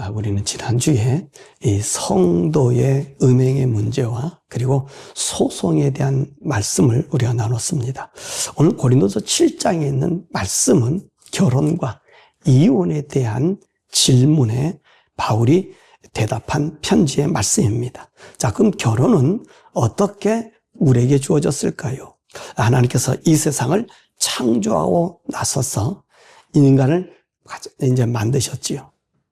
아, 우리는 지난주에 이 성도의 음행의 문제와 그리고 소송에 대한 말씀을 우리가 나눴습니다. 오늘 고린도서 7장에 있는 말씀은 결혼과 이혼에 대한 질문에 바울이 대답한 편지의 말씀입니다. 자, 그럼 결혼은 어떻게 우리에게 주어졌을까요? 하나님께서 이 세상을 창조하고 나서서 인간을 이제 만드셨지요.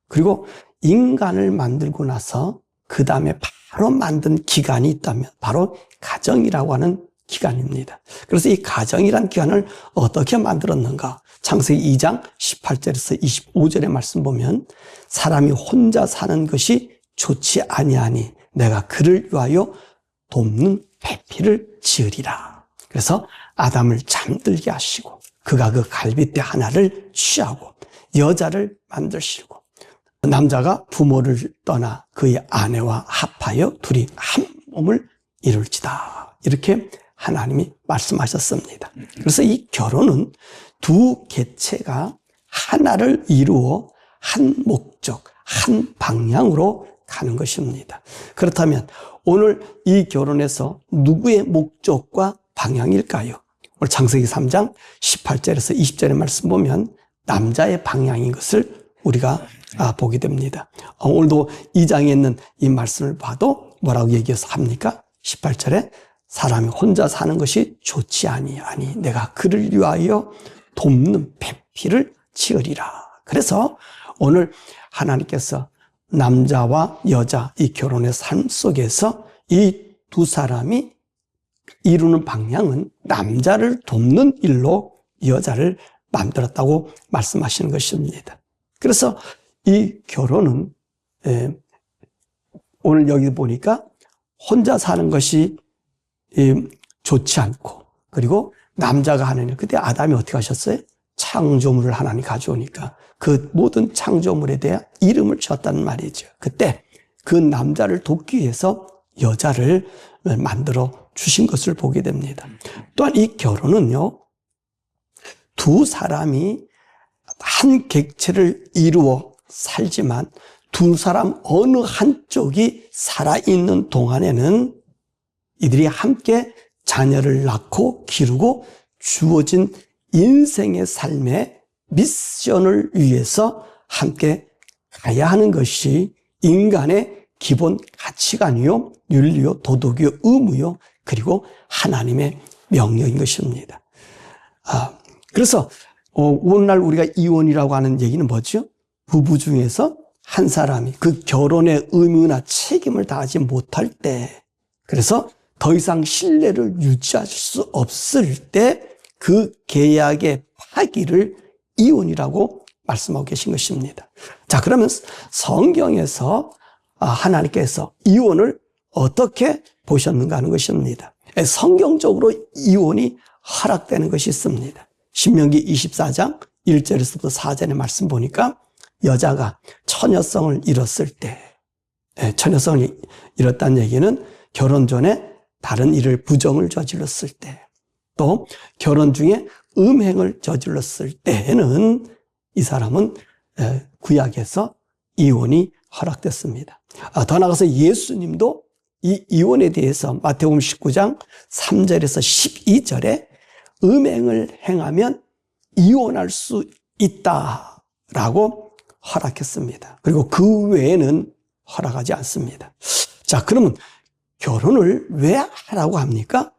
그리고 인간을 만들고 나서 그 다음에 바로 만든 기간이 있다면 바로 가정이라고 하는 기간입니다. 그래서 이 가정이란 기간을 어떻게 만들었는가? 창세기 2장 18절에서 25절의 말씀 보면 사람이 혼자 사는 것이 좋지 아니하니 내가 그를 위하여 돕는 배필을 지으리라. 그래서 아담을 잠들게 하시고 그가 그 갈빗대 하나를 취하고 여자를 만드시고 남자가 부모를 떠나 그의 아내와 합하여 둘이 한 몸을 이룰지다. 이렇게 하나님이 말씀하셨습니다. 그래서 이 결혼은 두 개체가 하나를 이루어 한 목적, 한 방향으로 가는 것입니다. 그렇다면 오늘 이 결혼에서 누구의 목적과 방향일까요? 오늘 창세기 3장 18절에서 20절의 말씀 보면 남자의 방향인 것을 우리가 아, 보게 됩니다. 어, 오늘도 2장에 있는 이 말씀을 봐도 뭐라고 얘기해서 합니까? 18절에 사람이 혼자 사는 것이 좋지 아니 아니 내가 그를 위하여 돕는 배필을 지으리라. 그래서 오늘 하나님께서 남자와 여자 이 결혼의 삶 속에서 이 두 사람이 이루는 방향은 남자를 돕는 일로 여자를 만들었다고 말씀하시는 것입니다. 그래서 이 결혼은 예, 오늘 여기 보니까 혼자 사는 것이 예, 좋지 않고 그리고 남자가 하는 일 그때 아담이 어떻게 하셨어요? 창조물을 하나님 가져오니까 그 모든 창조물에 대해 이름을 지었다는 말이죠. 그때 그 남자를 돕기 위해서 여자를 만들어 주신 것을 보게 됩니다. 또한 이 결혼은요, 두 사람이 한 객체를 이루어 살지만 두 사람 어느 한쪽이 살아있는 동안에는 이들이 함께 자녀를 낳고 기르고 주어진 인생의 삶의 미션을 위해서 함께 가야 하는 것이 인간의 기본 가치관이요, 윤리요, 도덕이요, 의무요, 그리고 하나님의 명령인 것입니다. 아, 그래서 어, 오늘날 우리가 이혼이라고 하는 얘기는 뭐죠? 부부 중에서 한 사람이 그 결혼의 의무나 책임을 다하지 못할 때, 그래서 더 이상 신뢰를 유지할 수 없을 때 그 계약의 파기를 이혼이라고 말씀하고 계신 것입니다. 자, 그러면 성경에서 아, 하나님께서 이혼을 어떻게 보셨는가 하는 것입니다. 성경적으로 이혼이 허락되는 것이 있습니다. 신명기 24장 1절에서부터 4절의 말씀 보니까 여자가 처녀성을 잃었을 때, 예, 처녀성을 잃었다는 얘기는 결혼 전에 다른 일을 부정을 저질렀을 때, 또 결혼 중에 음행을 저질렀을 때에는 이 사람은 예, 구약에서 이혼이 허락됐습니다. 아, 더 나아가서 예수님도 이 이혼에 대해서 마태복음 19장 3절에서 12절에 음행을 행하면 이혼할 수 있다라고 허락했습니다. 그리고 그 외에는 허락하지 않습니다. 자, 그러면 결혼을 왜 하라고 합니까?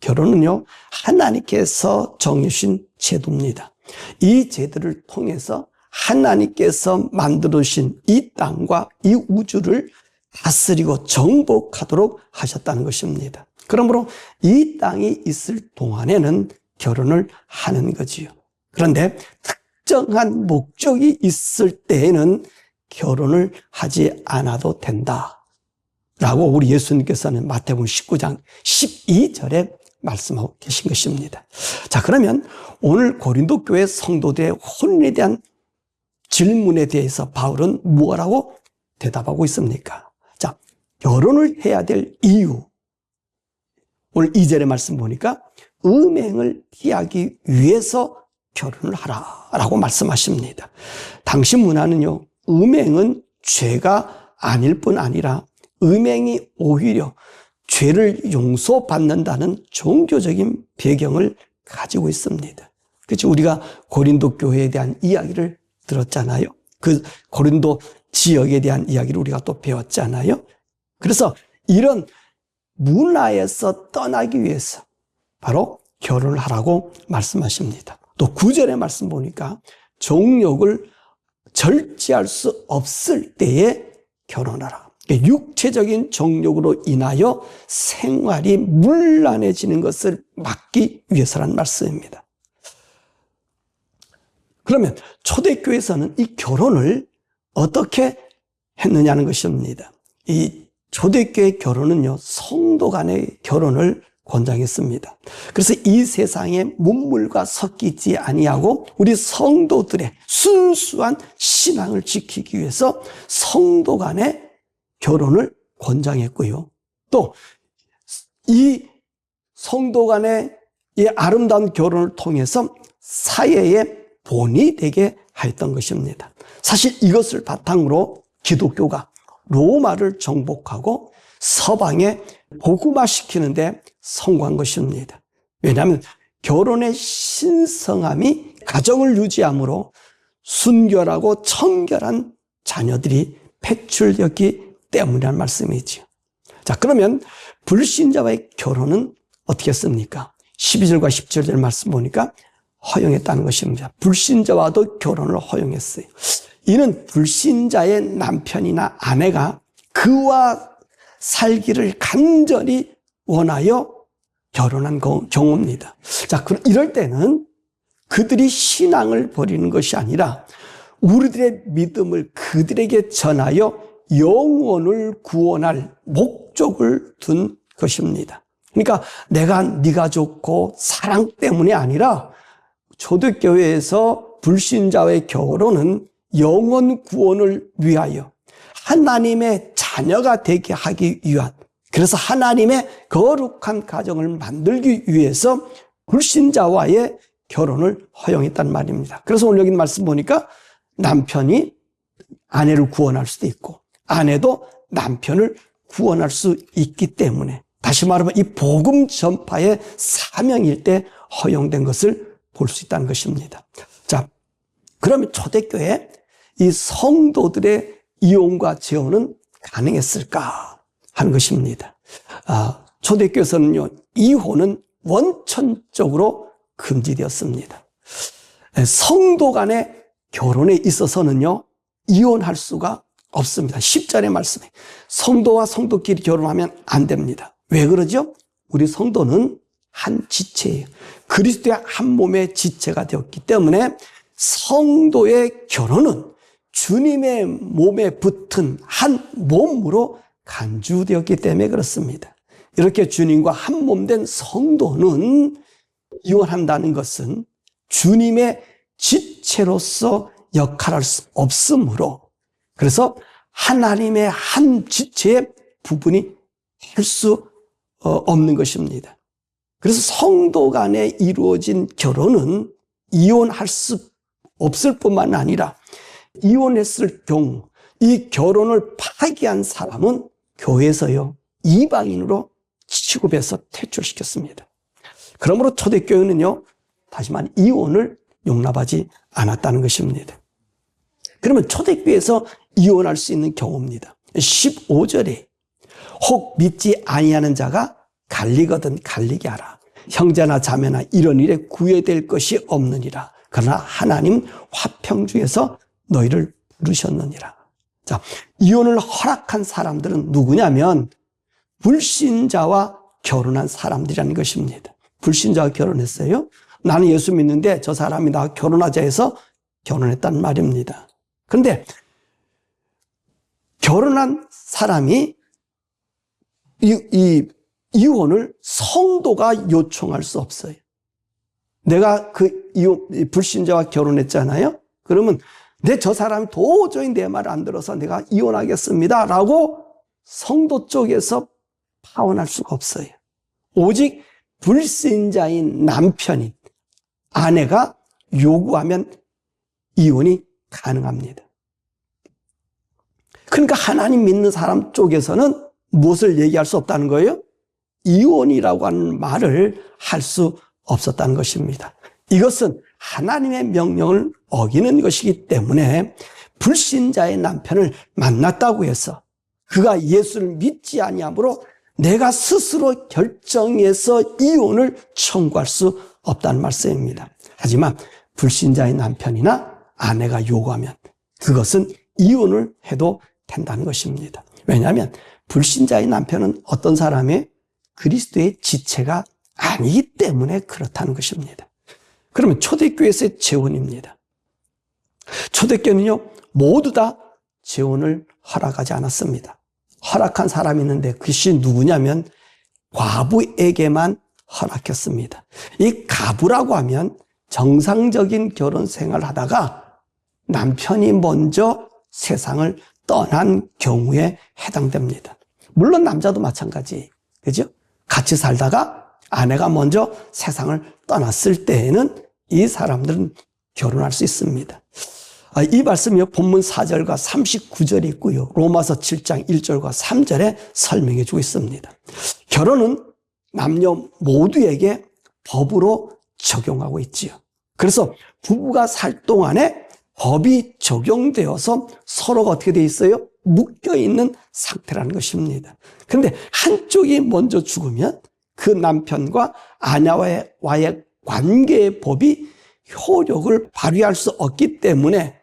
결혼은요, 하나님께서 정해주신 제도입니다. 이 제도를 통해서 하나님께서 만들어주신 이 땅과 이 우주를 다스리고 정복하도록 하셨다는 것입니다. 그러므로 이 땅이 있을 동안에는 결혼을 하는 거지요. 그런데 특정한 목적이 있을 때에는 결혼을 하지 않아도 된다. 라고 우리 예수님께서는 마태복음 19장 12절에 말씀하고 계신 것입니다. 자, 그러면 오늘 고린도 교회 성도들의 혼에 대한 질문에 대해서 바울은 무엇라고 대답하고 있습니까? 자, 결혼을 해야 될 이유. 오늘 2절의 말씀 보니까 음행을 피하기 위해서 결혼을 하라라고 말씀하십니다. 당시 문화는요, 음행은 죄가 아닐 뿐 아니라 음행이 오히려 죄를 용서받는다는 종교적인 배경을 가지고 있습니다. 그렇죠. 우리가 고린도 교회에 대한 이야기를 들었잖아요. 그 고린도 지역에 대한 이야기를 우리가 또 배웠잖아요. 그래서 이런 문화에서 떠나기 위해서 바로 결혼을 하라고 말씀하십니다. 또 구절의 말씀 보니까 정욕을 절제할 수 없을 때에 결혼하라. 그러니까 육체적인 정욕으로 인하여 생활이 문란해지는 것을 막기 위해서란 말씀입니다. 그러면 초대교회에서는 이 결혼을 어떻게 했느냐는 것입니다. 이 초대교회 결혼은요, 성도 간의 결혼을 권장했습니다. 그래서 이 세상의 문물과 섞이지 아니하고 우리 성도들의 순수한 신앙을 지키기 위해서 성도 간의 결혼을 권장했고요. 또 이 성도 간의 이 아름다운 결혼을 통해서 사회의 본이 되게 하였던 것입니다. 사실 이것을 바탕으로 기독교가 로마를 정복하고 서방에 복음화시키는데 성공한 것입니다. 왜냐하면 결혼의 신성함이 가정을 유지함으로 순결하고 청결한 자녀들이 배출되었기 때문이라는 말씀이지요. 자, 그러면 불신자와의 결혼은 어떻게 했습니까? 12절과 17절 말씀 보니까 허용했다는 것입니다. 불신자와도 결혼을 허용했어요. 이는 불신자의 남편이나 아내가 그와 살기를 간절히 원하여 결혼한 경우입니다. 자, 이럴 때는 그들이 신앙을 버리는 것이 아니라 우리들의 믿음을 그들에게 전하여 영혼을 구원할 목적을 둔 것입니다. 그러니까 내가 네가 좋고 사랑 때문이 아니라 초대교회에서 불신자의 결혼은 영혼 구원을 위하여 하나님의 자녀가 되게 하기 위한 그래서 하나님의 거룩한 가정을 만들기 위해서 불신자와의 결혼을 허용했단 말입니다. 그래서 오늘 여기 말씀 보니까 남편이 아내를 구원할 수도 있고 아내도 남편을 구원할 수 있기 때문에 다시 말하면 이 복음 전파의 사명일 때 허용된 것을 볼 수 있다는 것입니다. 자, 그러면 초대교회 이 성도들의 이혼과 재혼은 가능했을까 하는 것입니다. 아, 초대교회에서는요, 이혼은 원천적으로 금지되었습니다. 성도 간의 결혼에 있어서는요, 이혼할 수가 없습니다. 10절의 말씀에 성도와 성도끼리 결혼하면 안 됩니다. 왜 그러죠? 우리 성도는 한 지체예요. 그리스도의 한 몸의 지체가 되었기 때문에 성도의 결혼은 주님의 몸에 붙은 한 몸으로 간주되었기 때문에 그렇습니다. 이렇게 주님과 한 몸 된 성도는 이혼한다는 것은 주님의 지체로서 역할할 수 없으므로 그래서 하나님의 한 지체의 부분이 할 수 없는 것입니다. 그래서 성도 간에 이루어진 결혼은 이혼할 수 없을 뿐만 아니라 이혼했을 경우 이 결혼을 파기한 사람은 교회에서요 이방인으로 취급해서 퇴출시켰습니다. 그러므로 초대교회는요 다시 말해 이혼을 용납하지 않았다는 것입니다. 그러면 초대교회에서 이혼할 수 있는 경우입니다. 15절에 혹 믿지 아니하는 자가 갈리거든 갈리게 하라. 형제나 자매나 이런 일에 구애될 것이 없느니라. 그러나 하나님 화평 중에서 너희를 부르셨느니라. 자, 이혼을 허락한 사람들은 누구냐면 불신자와 결혼한 사람들이라는 것입니다. 불신자와 결혼했어요. 나는 예수 믿는데 저 사람이 나 결혼하자 해서 결혼했단 말입니다. 그런데 결혼한 사람이 이, 이 이혼을 성도가 요청할 수 없어요. 내가 그 이혼, 불신자와 결혼했잖아요. 그러면 내 저 사람이 도저히 내말안 들어서 내가 이혼하겠습니다. 라고 성도 쪽에서 파원할 수가 없어요. 오직 불신자인 남편인 아내가 요구하면 이혼이 가능합니다. 그러니까 하나님 믿는 사람 쪽에서는 무엇을 얘기할 수 없다는 거예요? 이혼이라고 하는 말을 할 수 없었다는 것입니다. 이것은 하나님의 명령을 어기는 것이기 때문에 불신자의 남편을 만났다고 해서 그가 예수를 믿지 아니하므로 내가 스스로 결정해서 이혼을 청구할 수 없다는 말씀입니다. 하지만 불신자의 남편이나 아내가 요구하면 그것은 이혼을 해도 된다는 것입니다. 왜냐하면 불신자의 남편은 어떤 사람의 그리스도의 지체가 아니기 때문에 그렇다는 것입니다. 그러면 초대교회에서의 재혼입니다. 초대교회는요, 모두 다 재혼을 허락하지 않았습니다. 허락한 사람이 있는데 그것이 누구냐면 과부에게만 허락했습니다. 이 가부라고 하면 정상적인 결혼 생활을 하다가 남편이 먼저 세상을 떠난 경우에 해당됩니다. 물론 남자도 마찬가지. 그죠? 같이 살다가 아내가 먼저 세상을 떠났을 때에는 이 사람들은 결혼할 수 있습니다. 아, 이 말씀이 본문 4절과 39절에 있고요. 로마서 7장 1절과 3절에 설명해 주고 있습니다. 결혼은 남녀 모두에게 법으로 적용하고 있지요. 그래서 부부가 살 동안에 법이 적용되어서 서로가 어떻게 돼 있어요? 묶여 있는 상태라는 것입니다. 그런데 한쪽이 먼저 죽으면 그 남편과 아내와의 관계의 법이 효력을 발휘할 수 없기 때문에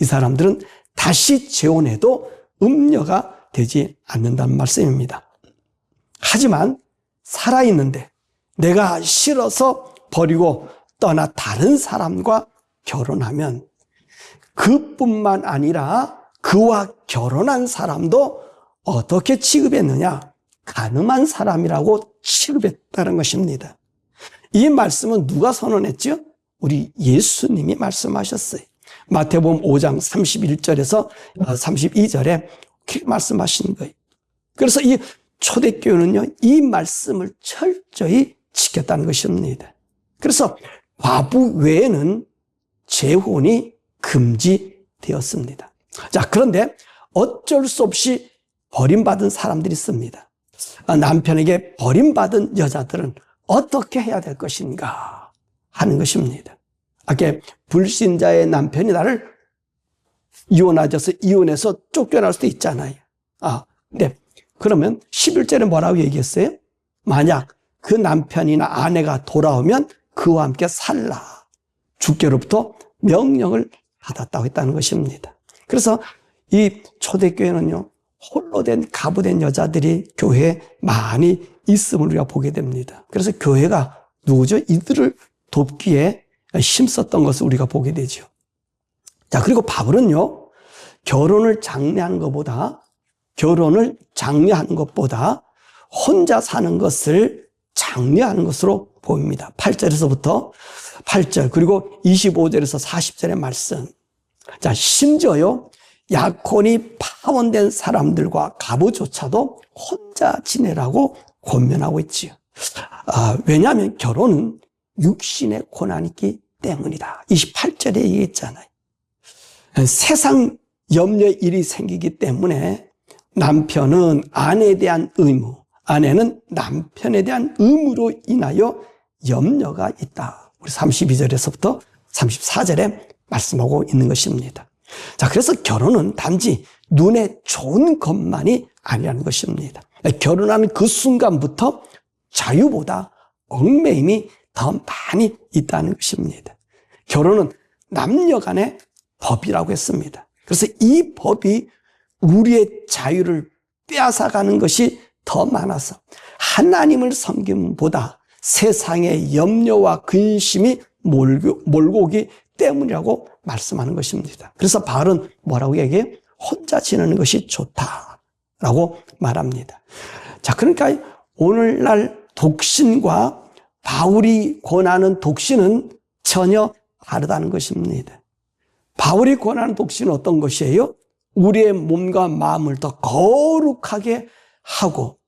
이 사람들은 다시 재혼해도 음녀가 되지 않는다는 말씀입니다. 하지만 살아있는데 내가 싫어서 버리고 떠나 다른 사람과 결혼하면 그뿐만 아니라 그와 결혼한 사람도 어떻게 취급했느냐? 가늠한 사람이라고 취급했다는 것입니다. 이 말씀은 누가 선언했죠? 우리 예수님이 말씀하셨어요. 마태복음 5장 31절에서 32절에 그렇게 말씀하신 거예요. 그래서 이 초대교회는요, 이 말씀을 철저히 지켰다는 것입니다. 그래서 과부 외에는 재혼이 금지되었습니다. 자, 그런데 어쩔 수 없이 버림받은 사람들이 있습니다. 아, 남편에게 버림받은 여자들은 어떻게 해야 될 것인가 하는 것입니다. 아까 불신자의 남편이 나를 이혼하셔서 이혼해서 쫓겨날 수도 있잖아요. 아, 네. 그러면 11절에 뭐라고 얘기했어요? 만약 그 남편이나 아내가 돌아오면 그와 함께 살라. 주께로부터 명령을 받았다고 했다는 것입니다. 그래서 이 초대교회는요, 홀로 된 가부된 여자들이 교회에 많이 있음을 우리가 보게 됩니다. 그래서 교회가 누구죠? 이들을 돕기에 힘썼던 것을 우리가 보게 되죠. 자, 그리고 바울은요, 결혼을 장려하는 것보다, 결혼을 장려하는 것보다 혼자 사는 것을 장려하는 것으로 보입니다. 8절에서부터 8절, 그리고 25절에서 40절의 말씀. 자, 심지어요, 약혼이 파원된 사람들과 가부조차도 혼자 지내라고 권면하고 있지요. 아, 왜냐하면 결혼은 육신의 고난이기 때문이다. 28절에 얘기했잖아요. 세상 염려 일이 생기기 때문에 남편은 아내에 대한 의무, 아내는 남편에 대한 의무로 인하여 염려가 있다. 우리 32절에서부터 34절에 말씀하고 있는 것입니다. 자, 그래서 결혼은 단지 눈에 좋은 것만이 아니라는 것입니다. 결혼하는 그 순간부터 자유보다 얽매임이 더 많이 있다는 것입니다. 결혼은 남녀 간의 법이라고 했습니다. 그래서 이 법이 우리의 자유를 빼앗아가는 것이 더 많아서 하나님을 섬김보다 세상의 염려와 근심이 몰고, 몰고 오기 때문이라고 말씀하는 것입니다. 그래서 바울은 뭐라고 얘기해? 혼자 지내는 것이 좋다 라고 말합니다. 자, 그러니까 오늘날 독신과 바울이 권하는 독신은 전혀 다르다는 것입니다. 바울이 권하는 독신은 어떤 것이에요? 우리의 몸과 마음을 더 거룩하게 하고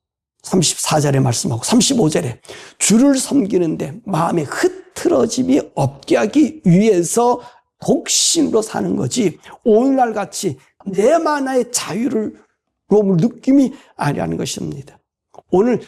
34절에 말씀하고 35절에 주를 섬기는데 마음에 흐트러짐이 없게 하기 위해서 독신으로 사는 거지 오늘날 같이 내 만화의 자유를 로움을 느낌이 아니라는 것입니다. 오늘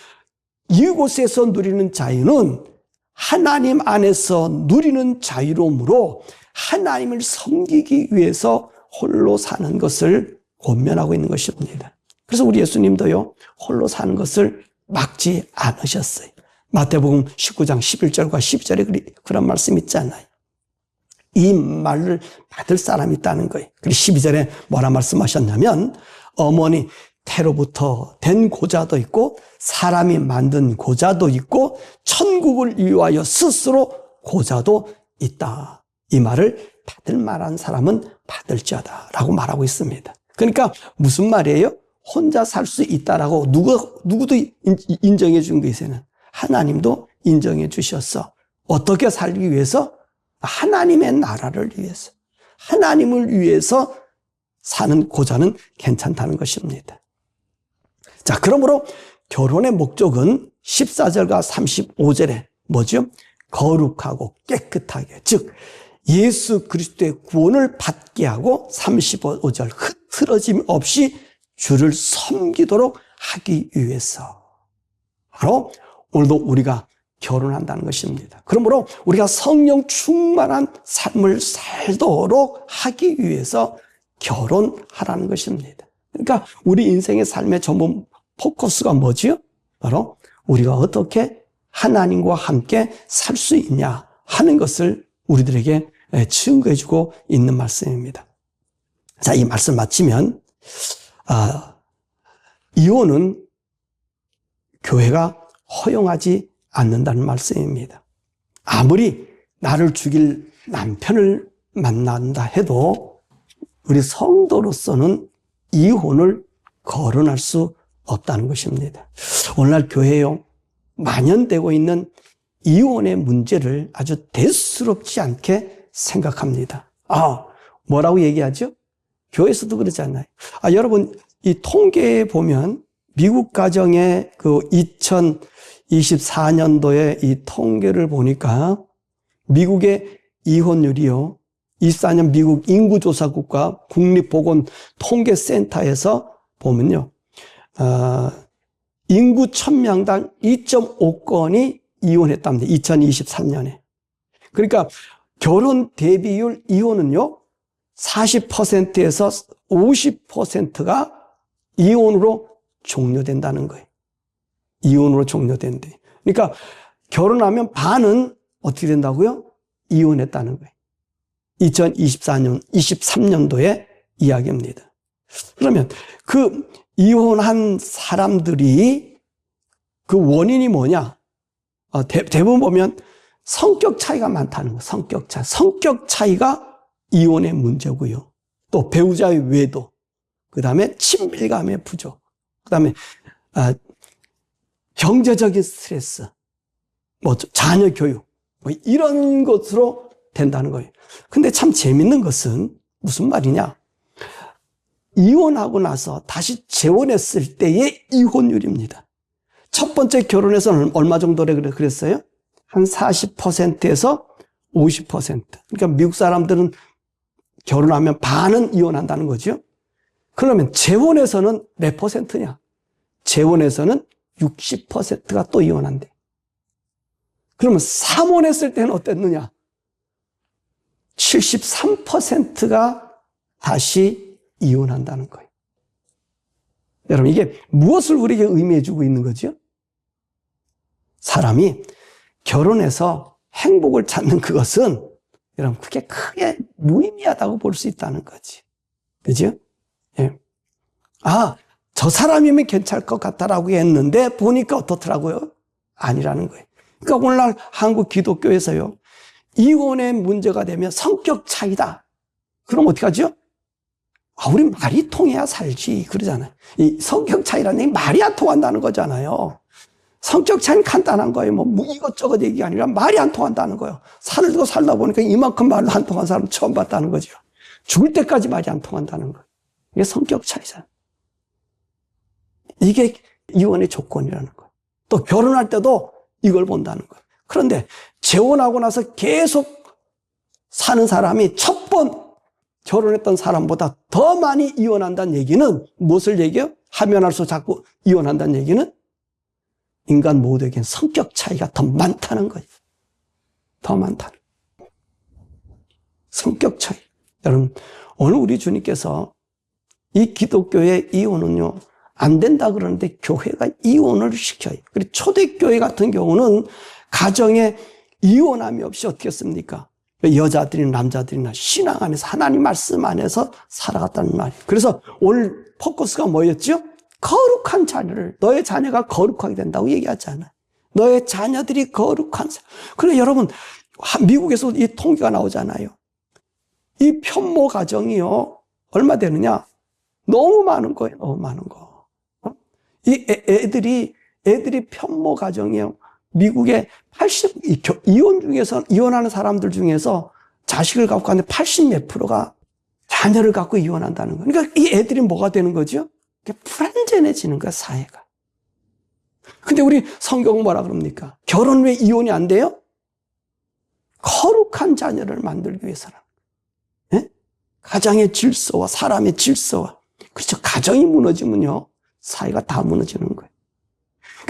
이곳에서 누리는 자유는 하나님 안에서 누리는 자유로움으로 하나님을 섬기기 위해서 홀로 사는 것을 권면하고 있는 것입니다. 그래서 우리 예수님도요, 홀로 사는 것을 막지 않으셨어요. 마태복음 19장 11절과 12절에 그런 말씀 있잖아요. 이 말을 받을 사람이 있다는 거예요. 그리고 12절에 뭐라 말씀하셨냐면, 어머니 태로부터 된 고자도 있고, 사람이 만든 고자도 있고, 천국을 위하여 스스로 고자도 있다. 이 말을 받을 만한 사람은 받을지어다. 라고 말하고 있습니다. 그러니까 무슨 말이에요? 혼자 살 수 있다라고 누구, 누구도 인정해 준 것에는 하나님도 인정해 주셨어. 어떻게 살기 위해서? 하나님의 나라를 위해서. 하나님을 위해서 사는 고자는 괜찮다는 것입니다. 자, 그러므로 결혼의 목적은 14절과 35절에 뭐죠? 거룩하고 깨끗하게, 즉, 예수 그리스도의 구원을 받게 하고 35절 흐트러짐 없이 주를 섬기도록 하기 위해서. 바로 오늘도 우리가 결혼한다는 것입니다. 그러므로 우리가 성령 충만한 삶을 살도록 하기 위해서 결혼하라는 것입니다. 그러니까 우리 인생의 삶의 전부 포커스가 뭐지요? 바로 우리가 어떻게 하나님과 함께 살 수 있냐 하는 것을 우리들에게 증거해주고 있는 말씀입니다. 자, 이 말씀 마치면 아, 이혼은 교회가 허용하지 않는다는 말씀입니다. 아무리 나를 죽일 남편을 만난다 해도 우리 성도로서는 이혼을 거론할 수 없다는 것입니다. 오늘날 교회요 만연되고 있는 이혼의 문제를 아주 대수롭지 않게 생각합니다. 아, 뭐라고 얘기하죠? 교회에서도 그러잖아요. 아, 여러분, 이 통계에 보면 미국 가정의 그 2024년도에 이 통계를 보니까 미국의 이혼율이요. 24년 미국 인구조사국과 국립보건통계센터에서 보면요. 어, 인구 1000명당 2.5건이 이혼했답니다. 2023년에. 그러니까 결혼 대비율 이혼은요. 40%에서 50%가 이혼으로 종료된다는 거예요. 이혼으로 종료된대. 그러니까 결혼하면 반은 어떻게 된다고요? 이혼했다는 거예요. 2024년, 23년도의 이야기입니다. 그러면 그 이혼한 사람들이 그 원인이 뭐냐? 어, 대, 부분 보면 성격 차이가 많다는 거, 성격 차이. 성격 차이가 이혼의 문제고요. 또 배우자의 외도, 그 다음에 친밀감의 부족, 그 다음에 아, 경제적인 스트레스, 뭐 자녀 교육, 뭐 이런 것으로 된다는 거예요. 근데 참 재밌는 것은 무슨 말이냐? 이혼하고 나서 다시 재혼했을 때의 이혼율입니다. 첫 번째 결혼에서는 얼마 정도래 그랬어요? 한 40%에서 50%. 그러니까 미국 사람들은 결혼하면 반은 이혼한다는 거죠. 그러면 재혼에서는 몇 퍼센트냐? 재혼에서는 60%가 또 이혼한대. 그러면 3혼했을 때는 어땠느냐? 73%가 다시 이혼한다는 거예요. 여러분, 이게 무엇을 우리에게 의미해 주고 있는 거죠? 사람이 결혼해서 행복을 찾는 그것은 여러분, 그게 크게 무의미하다고 볼 수 있다는 거지. 그죠? 예. 아, 저 사람이면 괜찮을 것 같다라고 했는데 보니까 어떻더라고요? 아니라는 거예요. 그러니까 오늘날 한국 기독교에서요. 이혼의 문제가 되면 성격 차이다. 그럼 어떻게 하죠? 아, 우리 말이 통해야 살지. 그러잖아요. 이 성격 차이라는 게 말이 안 통한다는 거잖아요. 성격 차이는 간단한 거예요. 뭐, 뭐 이것저것 얘기 아니라 말이 안 통한다는 거예요. 살을 두고 살다 보니까 이만큼 말로 안 통한 사람 처음 봤다는 거죠. 죽을 때까지 말이 안 통한다는 거예요. 이게 성격 차이잖아요. 이게 이혼의 조건이라는 거예요. 또 결혼할 때도 이걸 본다는 거예요. 그런데 재혼하고 나서 계속 사는 사람이 첫 번 결혼했던 사람보다 더 많이 이혼한다는 얘기는 무엇을 얘기해요? 하면 할수록 자꾸 이혼한다는 얘기는 인간 모두에겐 성격 차이가 더 많다는 거예요. 더 많다는. 성격 차이. 여러분, 오늘 우리 주님께서 이 기독교의 이혼은요, 안 된다 그러는데 교회가 이혼을 시켜요. 그리고 초대교회 같은 경우는 가정에 이혼함이 없이 어떻게 했습니까? 여자들이나 남자들이나 신앙 안에서 하나님 말씀 안에서 살아갔다는 말이에요. 그래서 오늘 포커스가 뭐였죠? 거룩한 자녀를 너의 자녀가 거룩하게 된다고 얘기하잖아요. 너의 자녀들이 거룩한 자. 그래 여러분 미국에서 이 통계가 나오잖아요. 이 편모 가정이요 얼마 되느냐? 너무 많은 거예요. 너무 많은 거. 어? 이 애, 애들이 애들이 편모 가정이요. 미국의 80 이혼 중에서 이혼하는 사람들 중에서 자식을 갖고 가는데 80 몇 프로가 자녀를 갖고 이혼한다는 거예요. 그러니까 이 애들이 뭐가 되는 거죠? 불안전해지는 거야 사회가. 근데 우리 성경은 뭐라 그럽니까? 결혼 왜 이혼이 안 돼요? 거룩한 자녀를 만들기 위해서는. 예? 가정의 질서와 사람의 질서와 그렇죠. 가정이 무너지면요 사회가 다 무너지는 거예요.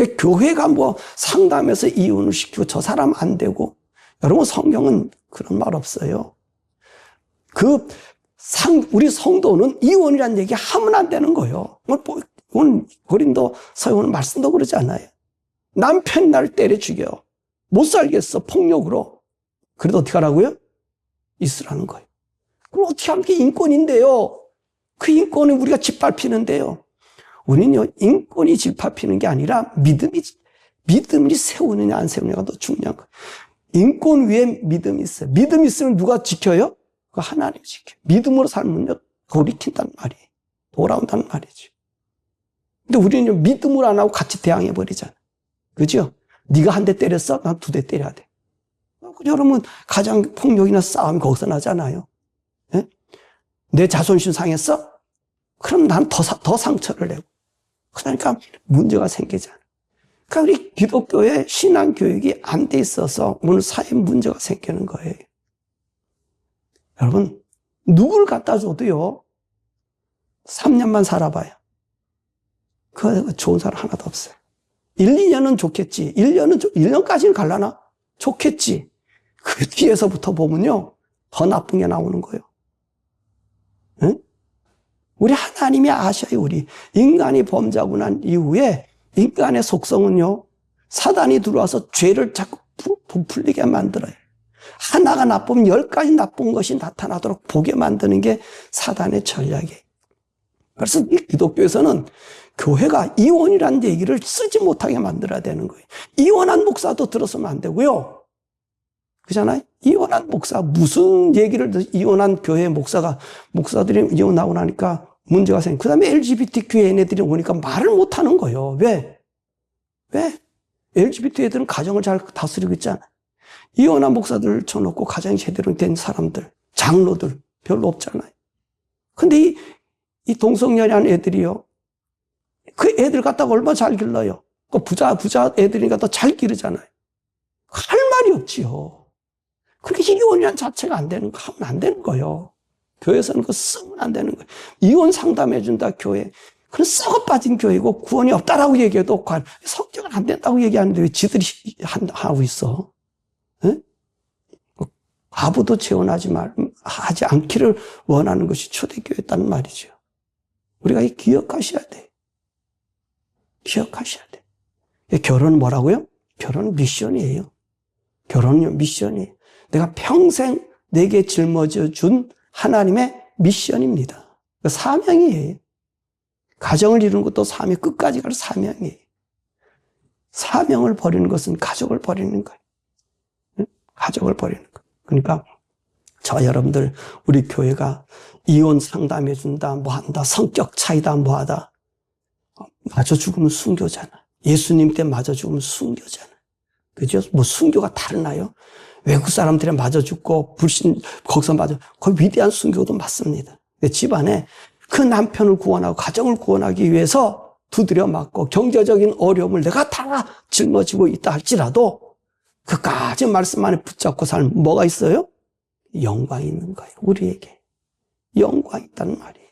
그러니까 교회가 뭐 상담해서 이혼을 시키고 저 사람 안 되고 여러분 성경은 그런 말 없어요. 그 상, 우리 성도는 이혼이라는 얘기 하면 안 되는 거예요. 오늘, 오늘 고린도 서유는 말씀도 그러지 않아요. 남편 날 때려 죽여. 못 살겠어. 폭력으로. 그래도 어떻게 하라고요? 있으라는 거예요. 그럼 어떻게 하는 게 인권인데요. 그 인권을 우리가 짓밟히는데요. 우리는요, 인권이 짓밟히는 게 아니라 믿음이, 믿음이 세우느냐 안 세우느냐가 더 중요한 거예요. 인권 위에 믿음이 있어요. 믿음 있으면 누가 지켜요? 그 하나님 지켜. 믿음으로 살면요, 돌이킨다는 말이에요. 돌아온다는 말이죠. 근데 우리는 믿음으로 안 하고 같이 대항해 버리잖아. 그죠? 네가 한 대 때렸어? 난 두 대 때려야 돼. 여러분, 가장 폭력이나 싸움이 거기서 나잖아요. 네? 내 자존심 상했어? 그럼 난 더, 더 상처를 내고. 그러니까 문제가 생기잖아. 그러니까 우리 기독교의 신앙 교육이 안 돼 있어서 오늘 사회 문제가 생기는 거예요. 여러분, 누구를 갖다 줘도요, 3년만 살아봐요. 그 좋은 사람 하나도 없어요. 1, 2년은 좋겠지. 1년은, 1년까지는 갈라나? 좋겠지. 그 뒤에서부터 보면요, 더 나쁜 게 나오는 거예요. 응? 우리 하나님이 아셔요, 우리. 인간이 범죄하고 난 이후에 인간의 속성은요, 사단이 들어와서 죄를 자꾸 부풀리게 만들어요. 하나가 나쁘면 열 가지 나쁜 것이 나타나도록 보게 만드는 게 사단의 전략이에요. 그래서 이 기독교에서는 교회가 이혼이라는 얘기를 쓰지 못하게 만들어야 되는 거예요. 이혼한 목사도 들었으면 안 되고요. 그잖아요? 이혼한 목사, 무슨 얘기를 이혼한 교회 목사가, 목사들이 이혼하고 나니까 문제가 생겨. 그 다음에 LGBTQ 애들이 오니까 말을 못 하는 거예요. 왜? 왜? LGBT 애들은 가정을 잘 다스리고 있잖아. 이혼한 목사들 쳐놓고 가정이 제대로 된 사람들, 장로들 별로 없잖아요. 근데 이, 이 동성연애 한 애들이요. 그 애들 갖다가 얼마나 잘 길러요. 그 부자, 부자 애들이니까 더 잘 기르잖아요. 할 말이 없지요. 그렇게 이혼이란 자체가 안 되는 거 하면 안 되는 거예요. 교회에서는 그거 쓰면 안 되는 거예요. 이혼 상담해준다, 교회. 그런 썩어 빠진 교회고 구원이 없다라고 얘기해도 성격은 안 된다고 얘기하는데 왜 지들이 하고 있어? 응? 아부도 재혼하지 말, 하지 않기를 원하는 것이 초대교회였다는 말이죠. 우리가 이 기억하셔야 돼. 기억하셔야 돼. 결혼은 뭐라고요? 결혼은 미션이에요. 결혼은 미션이에요. 내가 평생 내게 짊어져 준 하나님의 미션입니다. 그 사명이에요. 가정을 이루는 것도 사명, 끝까지 갈 사명이에요. 사명을 버리는 것은 가족을 버리는 거예요. 가족을 버리는 거예요. 그러니까 저 여러분들 우리 교회가 이혼 상담해 준다, 뭐 한다, 성격 차이다, 뭐 하다. 맞아 죽으면 순교잖아. 예수님 때 맞아 죽으면 순교잖아. 그죠? 뭐 순교가 다르나요? 외국 사람들이 맞아 죽고 불신 거기서 맞아 그 위대한 순교도 맞습니다. 내 집안에 그 남편을 구원하고 가정을 구원하기 위해서 두드려 맞고 경제적인 어려움을 내가 다 짊어지고 있다 할지라도 그까지 말씀 안에 붙잡고 살 뭐가 있어요? 영광이 있는 거예요. 우리에게. 영광이 있다는 말이에요.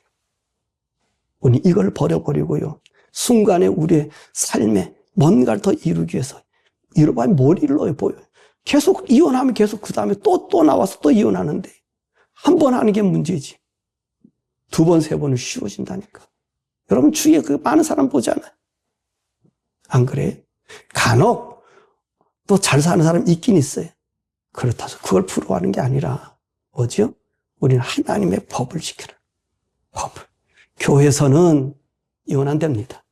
우리 이걸 버려버리고요. 순간에 우리의 삶에 뭔가를 더 이루기 위해서 이러봐야 머리를 넣어 보여요. 계속 이혼하면 계속 그 다음에 또, 또 나와서 또 이혼하는데 한 번 하는 게 문제지. 두 번, 세 번은 쉬워진다니까. 여러분 주위에 그 많은 사람 보잖아요. 안 그래? 간혹 또 잘 사는 사람 있긴 있어요. 그렇다고 그걸 부러워하는 게 아니라 뭐죠? 우리는 하나님의 법을 지켜라. 법을. 교회에서는 이혼 안 됩니다.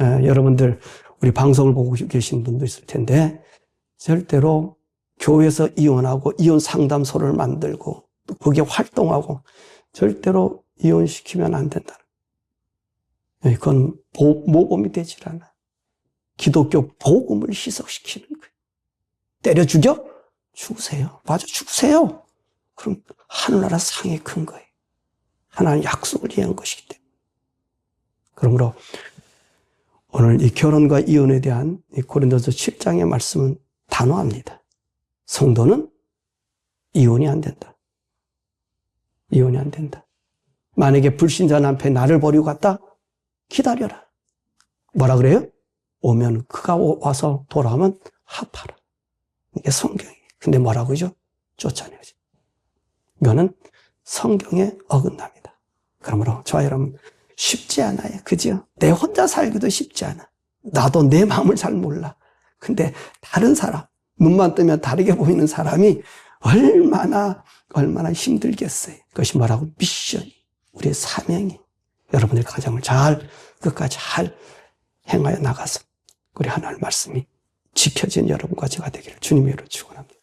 에, 여러분들 우리 방송을 보고 계신 분도 있을 텐데 절대로 교회에서 이혼하고 이혼 상담소를 만들고 또 거기에 활동하고 절대로 이혼시키면 안 된다. 예, 그건 보, 모범이 되질 않아. 기독교 복음을 희석시키는 거예요. 때려 죽여? 죽으세요. 맞아, 죽으세요. 그럼 하늘나라 상이 큰 거예요. 하나님 약속을 이한 것이기 때문에. 그러므로 오늘 이 결혼과 이혼에 대한 이 고린도서 7장의 말씀은 단호합니다. 성도는 이혼이 안 된다. 이혼이 안 된다. 만약에 불신자 남편 나를 버리고 갔다? 기다려라. 뭐라 그래요? 오면 그가 와서 돌아오면 합하라. 이게 성경이에요. 근데 뭐라고 하죠? 쫓아내야지. 이거는 성경에 어긋납니다. 그러므로 저와 여러분 쉽지 않아요. 그죠? 내 혼자 살기도 쉽지 않아. 나도 내 마음을 잘 몰라. 근데 다른 사람, 눈만 뜨면 다르게 보이는 사람이 얼마나 얼마나 힘들겠어요. 그것이 뭐라고? 미션이 우리의 사명이 여러분의 가정을 잘 끝까지 잘 행하여 나가서 우리 하나님 말씀이 지켜진 여러분과 제가 되기를 주님의 이름으로 축원합니다.